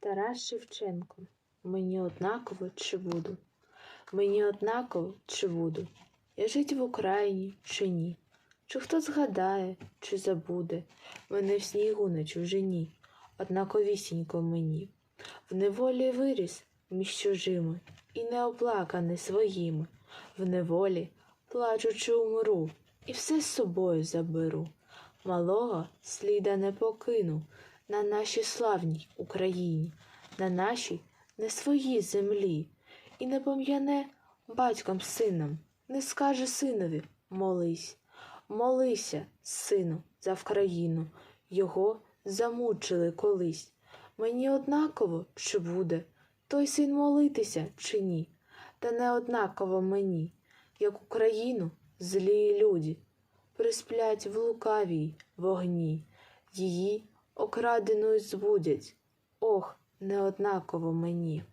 Тарас Шевченко. Мені однаково чи буду. Мені однаково чи буду. Я жить в Україні чи ні. Чи хто згадає, чи забуде мене в снігу на чужині, однаковісінько мені. В неволі виріс між чужими і не оплаканий своїми. В неволі, плачучи, умру, і все з собою заберу. Малого сліда не покину на нашій славній Україні, на нашій не своїй землі, і не пом'яне батьком сином, не скаже синові молись, молися, сину, за Вкраїну, його замучили колись. Мені однаково, чи буде той син молитися, чи ні, та не однаково мені, як Україну злії люди. Присплять в лукавій вогні, її окраденою звудять, Ох, неоднаково мені.